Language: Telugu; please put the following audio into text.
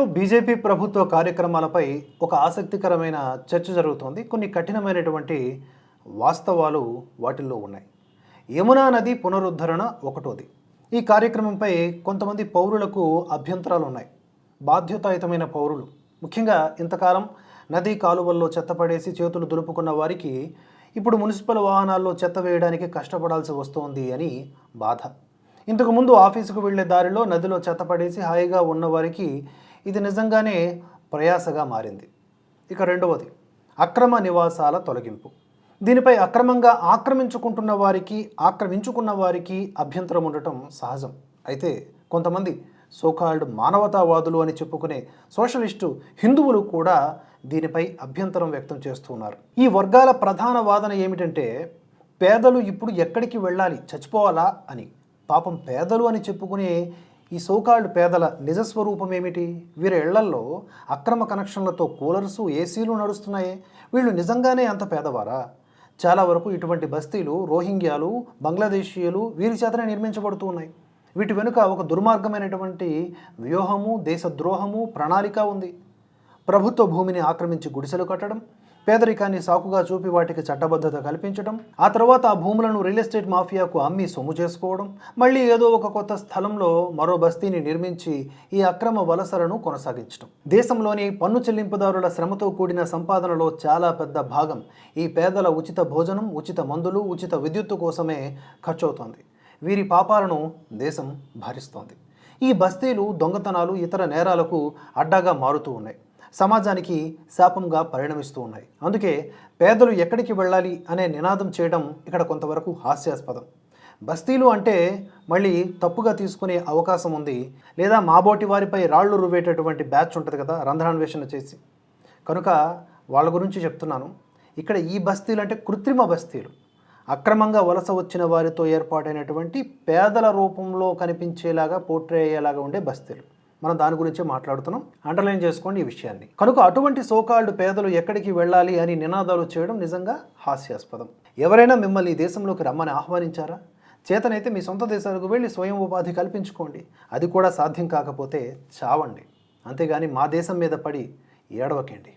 ఢిల్లీలో బీజేపీ ప్రభుత్వ కార్యక్రమాలపై ఒక ఆసక్తికరమైన చర్చ జరుగుతోంది. కొన్ని కఠినమైనటువంటి వాస్తవాలు వాటిల్లో ఉన్నాయి. యమునా నది పునరుద్ధరణ ఒకటోది. ఈ కార్యక్రమంపై కొంతమంది పౌరులకు అభ్యంతరాలు ఉన్నాయి. బాధ్యతాయుతమైన పౌరులు. ముఖ్యంగా ఇంతకాలం నదీ కాలువల్లో చెత్త పడేసి చేతులు దులుపుకున్న వారికి ఇప్పుడు మున్సిపల్ వాహనాల్లో చెత్త వేయడానికి కష్టపడాల్సి వస్తోంది అని బాధ. ఇంతకు ముందు ఆఫీసుకు వెళ్ళే దారిలో నదిలో చెత్త పడేసి హాయిగా ఉన్నవారికి ఇది నిజంగానే ప్రయాసగా మారింది. ఇక రెండవది అక్రమ నివాసాల తొలగింపు. దీనిపై అక్రమంగా ఆక్రమించుకుంటున్న వారికి ఆక్రమించుకున్న వారికి అభ్యంతరం ఉండటం సహజం. అయితే కొంతమంది సోకాల్డ్ మానవతావాదులు అని చెప్పుకునే సోషలిస్టు హిందువులు కూడా దీనిపై అభ్యంతరం వ్యక్తం చేస్తున్నారు ఈ వర్గాల ప్రధాన వాదన ఏమిటంటే పేదలు ఇప్పుడు ఎక్కడికి వెళ్ళాలి చచ్చిపోవాలా అని. పాపం పేదలు అని చెప్పుకునే ఈ సోకాల్డ్ పేదల నిజస్వరూపం ఏమిటి వీరి ఇళ్ళల్లో అక్రమ కనెక్షన్లతో కూలర్సు ఏసీలు నడుస్తున్నాయే? వీళ్ళు నిజంగానే అంత పేదవారా? చాలా వరకు ఇటువంటి బస్తీలు రోహింగ్యాలు బంగ్లాదేశీయులు వీరి చేతనే నిర్మించబడుతూ ఉన్నాయి. వీటి వెనుక ఒక దుర్మార్గమైనటువంటి వ్యూహము దేశద్రోహము ప్రణాళిక ఉంది. ప్రభుత్వ భూమిని ఆక్రమించి గుడిసెలు కట్టడం పేదరికాన్ని సాకుగా చూపి వాటికి చట్టబద్ధత కల్పించడం ఆ తర్వాత ఆ భూములను రియల్ ఎస్టేట్ మాఫియాకు అమ్మి సొమ్ము చేసుకోవడం మళ్ళీ ఏదో ఒక కొత్త స్థలంలో మరో బస్తీని నిర్మించి ఈ అక్రమ వలసలను కొనసాగించడం. దేశంలోని పన్ను చెల్లింపుదారుల శ్రమతో కూడిన సంపాదనలో చాలా పెద్ద భాగం ఈ పేదల ఉచిత భోజనం ఉచిత మందులు ఉచిత విద్యుత్తు కోసమే ఖర్చవుతోంది. వీరి పాపాలను దేశం భరిస్తోంది. ఈ బస్తీలు దొంగతనాలు ఇతర నేరాలకు అడ్డాగా మారుతూ ఉన్నాయి. సమాజానికి శాపంగా పరిణమిస్తూ ఉన్నాయి. అందుకే పేదలు ఎక్కడికి వెళ్ళాలి అనే నినాదం చేయడం ఇక్కడ కొంతవరకు హాస్యాస్పదం. బస్తీలు అంటే మళ్ళీ తప్పుగా తీసుకునే అవకాశం ఉంది. లేదా మాబోటి వారిపై రాళ్ళు రువ్వేటటువంటి బ్యాచ్ ఉంటుంది కదా రంధ్రాన్వేషణ చేసి. కనుక వాళ్ళ గురించి చెప్తున్నాను. ఇక్కడ ఈ బస్తీలు అంటే కృత్రిమ బస్తీలు. అక్రమంగా వలస వచ్చిన వారితో ఏర్పాటైనటువంటి పేదల రూపంలో కనిపించేలాగా పోర్ట్రే అయ్యేలాగా ఉండే బస్తీలు. మనం దాని గురించే మాట్లాడుతున్నాం. అండర్లైన్ చేసుకోండి ఈ విషయాన్ని. కనుక అటువంటి సోకాల్డ్ పేదలు ఎక్కడికి వెళ్ళాలి అని నినాదాలు చేయడం నిజంగా హాస్యాస్పదం. ఎవరైనా మిమ్మల్ని ఈ దేశంలోకి రమ్మని ఆహ్వానించారా? చేతనైతే మీ సొంత దేశాలకు వెళ్ళి స్వయం ఉపాధి కల్పించుకోండి. అది కూడా సాధ్యం కాకపోతే చావండి. అంతేగాని మా దేశం మీద పడి ఏడవకండి.